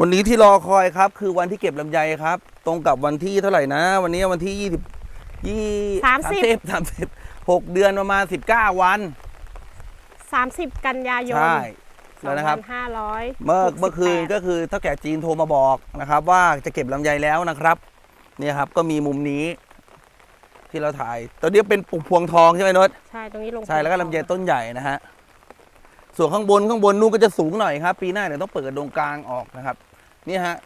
วันนี้ที่รอคอยครับ คือวันที่เก็บลำไยครับ ตรงกับวันที่เท่าไหร่นะ วันนี้วันที่ยี่สิบยี่สามสิบสามสิบหกเดือนประมาณสิบเก้าวัน30กันยายนใช่แล้วนะครับ2500เมื่อเมื่อคืนก็คือเท่าแก่จีนโทรมาบอกนะครับ ว่าจะเก็บลำไยแล้วนะครับเนี่ยครับก็มีมุมนี้ที่เราถ่ายตอนนี้เป็นปุกพวงทองใช่ไหมนศใช่ตรงนี้ลงใช่แล้วก็ลำไยต้นใหญ่นะฮะ ส่วนข้างบนข้างบนนู้นก็จะสูงหน่อยครับ ปีหน้าเดี๋ยวต้องเปิดดงกลางออกนะครับ นี่ฮะ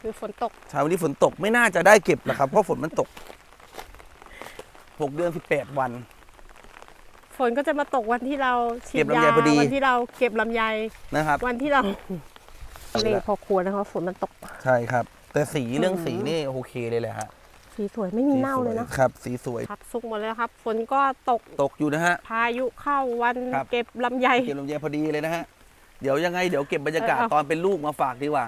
คือฝนตกเช้าวันนี้ฝนตกไม่น่าจะได้เก็บหรอกครับ เพราะฝนมันตกหกเดือนสิบแปดวัน ฝนก็จะมาตกวันที่เราฉีเก็ดบลำยาไยพอดี วันที่เราเก็บลำไยนะครับ วันที่เราเลยพอควรนะคะฝนมันตก ใช่ครับ แต่สีเรื่องอืมสีนี่โอเคเลยแหละฮะ สีสวยไม่มีเน่าเลยเนาะครับ สีสวยพักซุกหมดเลยครับ ฝนก็ตกตกอยู่นะฮะ พายุเข้าวันครับ เก็บลำไย เก็บลำไยพอดีเลยนะฮะ เดี๋ยวยังไงเดี๋ยวเก็บบรรยากาศเออเอาตอนเป็นลูกมาฝากดีกว่า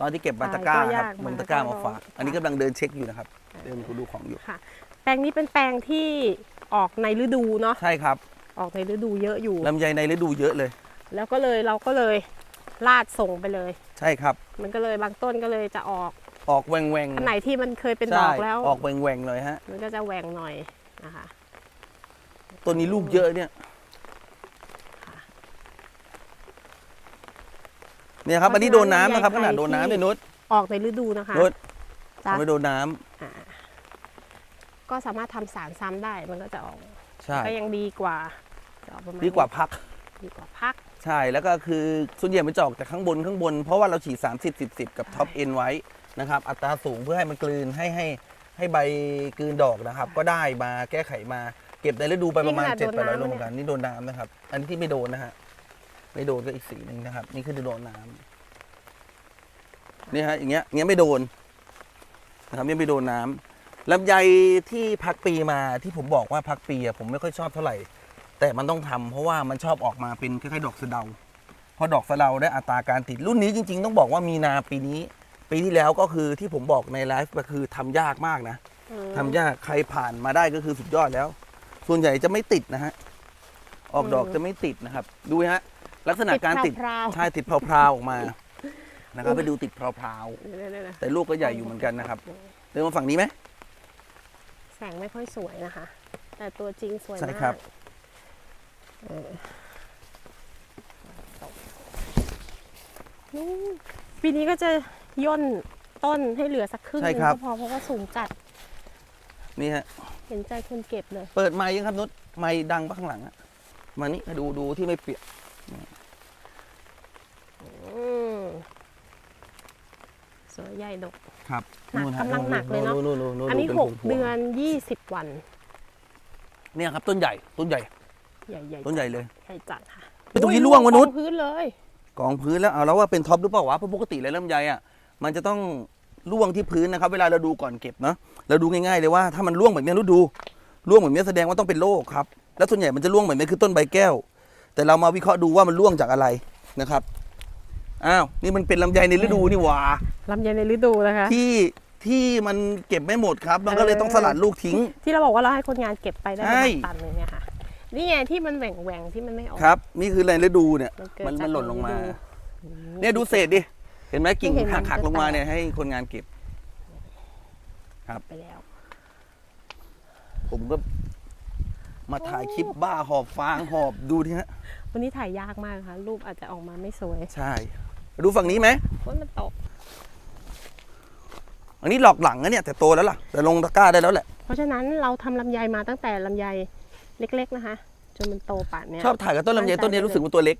ตอนที่เก็บบัตรก้าก็คยารับกมันมันตะกร้าก็มาฝาก อันนี้กำลังเดินเช็คอยู่นะครับเดินดูของอยู่ ค่ะ แปลงนี้เป็นแปลงที่ออกในฤดูเนาะใช่ครับออกในฤดูเยอะอยู่ ลำไยในฤดูเยอะเลย แล้วก็เลยเราก็เลยลาดส่งไปเลย ใช่ใช่ครับ มันก็เลยบางต้นก็เลยจะออก ออกแหวงแหวงอันไหนที่มันเคยเป็นดใช่อกแล้วออกแหวงแหวงเลยฮะ มันก็จะแหว่งหน่อยนะคะตัวนี้ลูกเยอะเนี่ยเนี่ยครับอันนี้โดนน้ำนะครับขนาดโดนน้ำเนี่ยนุชออกในฤดูนะคะนุชจ้ะไม่โดนน้ำอ่าก็สามารถทำสารซ้ำได้มันก็จะออกใช่ก็ยังดีกว่าจะออกประมาณดีกว่าพัก ดีกว่าพัก ใช่แล้วก็คือส่วนใหญ่มันจะออกจากข้างบนข้างบน เพราะว่าเราฉีด30 10 10 กับท็อปเอ็นไว้นะครับ อัตราสูงเพื่อให้มันกลืนให้ให้ให้ใบกลืนดอกนะครับ ก็ได้มาแก้ไขมาเก็บในฤดูไปประมาณนี่ขนาดเจ็ดโดแปนดร้อยน้ำ โลเนี่ยกันนี่โดนน้ำนะครับ อันนี้ที่ไม่โดนนะฮะไม่โดนก็อีกสีหนึ่งนะครับ นี่คือโดนน้ำนี่ฮะอย่างเงี้ยอย่างเงี้ยไม่โดนนะครับยังไม่โดนน้ำลำไยที่พักปีมาที่ผมบอกว่าพักปีอะผมไม่ค่อยชอบเท่าไหร่ แต่มันต้องทำเพราะว่ามันชอบออกมาเป็นคล้ายๆดอกสะเดาพอดอกสะเดาได้อัตราการติดรุ่นนี้จริง ๆ ต้องบอกว่ามีนาปีนี้ ปีที่แล้วก็คือที่ผมบอกในไลฟ์ก็คือทำยากมากนะอืมทำยากใครผ่านมาได้ก็คือสุดยอดแล้ว ส่วนใหญ่จะไม่ติดนะฮะออกดอกอืมจะไม่ติดนะครับ ดูฮะลักษณะการติดพราวใช่ติดพราวๆออกมานะครับไปดูติดพราวๆเดี๋ยวๆๆๆแต่ลูกก็ใหญ่อยู่เหมือนกันนะครับเดินมาฝั่งนี้ไหมแสงไม่ค่อยสวยนะคะ แต่ตัวจริงสวยใช่มากครับเออนู่น ปีนี้ก็จะย่นต้นให้เหลือสักครึ่งหใช่นึงครับก็พอเพราะว่าสูงจัด นี่ฮะ เห็นใจคนเก็บเลย เปิดไม้ยังครับนุชไม้ดังปะข้างหลังอะมานี่ดูดูที่ไม่เปียกอืมสวยใหญ่ดก ครับหนักฮกำลังหนักเลยเนอะนู่ๆๆๆอันนี้เป็หกพวงๆเดือนยี่สิบวัน เนี่ยครับต้นใหญ่ต้นใหญ่ ใหญ่ใหญ่ต้นใหญ่เลยใหญ่จัดค่ะเฮ้ยตรงนี้ร่วงวะนุชกอพื้นเลยกองพื้นแล้วเอาแล้วว่าเป็นท็อปหรือเปล่าวะเพราะปกติแล้วลำไยอะมันจะต้องร่วงที่พื้นนะครับ เวลาเราดูก่อนเก็บเนาะเราดูง่ายๆเลยว่าถ้ามันร่วงแบบนี้รู้ดูร่วงแบบนี้แสดงว่าต้องเป็นโรคครับ แล้วส่วนใหญ่มันจะร่วงแบบนี้คือต้นใบแก้ว แต่เรามาวิเคราะห์ดูว่ามันร่วงจากอะไรนะครับอ้าวนี่มันเป็นลำไยในฤดูนี่หว่าลำไยในฤดูนะคะที่ที่มันเก็บไม่หมดครับ มันก็เลยต้องสลัดลูกทิ้ง ที่เราบอกว่าเราให้คนงานเก็บไปได้ประใช่มาณตันหนึงเนี่ยค่ะ นี่ไงที่มันแหว่งแหว่งๆที่มันไม่ออก ครับ นี่คือในฤดูเนี่ย มันเกิดมันจากมันหล่นลงมาฤดูเนี่ยดูเศษดิ เห็นไหมกิ่งไม่เห็นหักหักมันจะลงมาแตกเนี่ยให้คนงานเก็บไปแล้ว ผมก็มาถ่ายคลิปบ้าหอบฟางหอบดูทีฮะวันนี้ถ่ายยากมากค่ะ รูปอาจจะออกมาไม่สวย ใช่ ดูฝั่งนี้ไหมฝนมันตก อันนี้หลอกหลังนะเนี่ย แต่โตแล้วล่ะ แต่ลงตะกร้าได้แล้วแหละ เพราะฉะนั้นเราทำลำไยมาตั้งแต่ลำไย เล็ก ๆนะคะ จนมันโตป่านเนี้ย ชอบถ่ายกับต้นลำไยมั่นใจต้นนี้ได้เลยรู้สึกว่าตัวเล็ก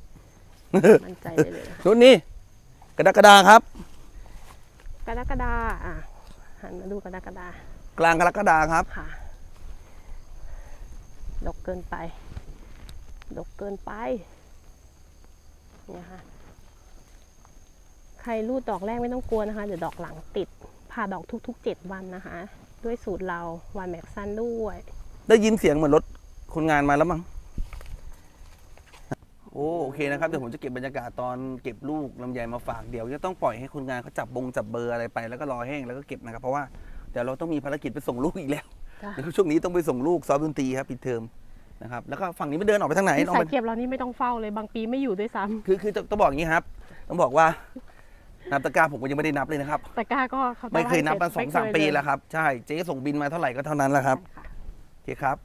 มั่นใจได้เลยนะคะนุ่นนี่กระดากระดาครับ กระดากระดาอะหันมาดูกระดากระดากลางกรกฎาครับค่ะดกเกินไปดกเกินไปเนี่ยค่ะใครรูดดอกแรกไม่ต้องกลัวนะคะ เดี๋ยวดอกหลังติดผ่าดอกทุกๆ 7 วันนะคะ ด้วยสูตรเราวันแม็กซันด้วย ได้ยินเสียงเหมือนรถ คนงานมาแล้วมั้งโอ้โอเคนะครับเดี๋ยวผมจะเก็บบรรยากาศตอนเก็บลูกลำไยมาฝากเดี๋ยวจะต้องปล่อยให้คนงานเขาจับบงจับเบอร์อะไรไปแล้วก็รอแห้งแล้วก็เก็บนะครับ เพราะว่าเดี๋ยวเราต้องมีภารกิจไปส่งลูกอีกแล้วจ้ะแล้วช่วงนี้ต้องไปส่งลูกซ้อมดนตรีครับปิดเทอมนะครับแล้วก็ฝั่งนี้ไม่เดินออกไปทางไหนนี่ออกสาไปยเก็บเรานี่ไม่ต้องเฝ้าเลยบางปีไม่อยู่ด้วยซ้ำคือคือต้องบอกอย่างนี้ครับ ต้องบอกว่านับตะกร้าผมก็ยังไม่ได้นับเลยนะครับตะกร้าก็ขาไม่เคยนับมาสไองสามเคยปีเยแล้วครับ ใช่เจ๊ส่งบินมาเท่าไหร่ก็เท่านั้นแหละครับใช่ค่ะโอเคครับ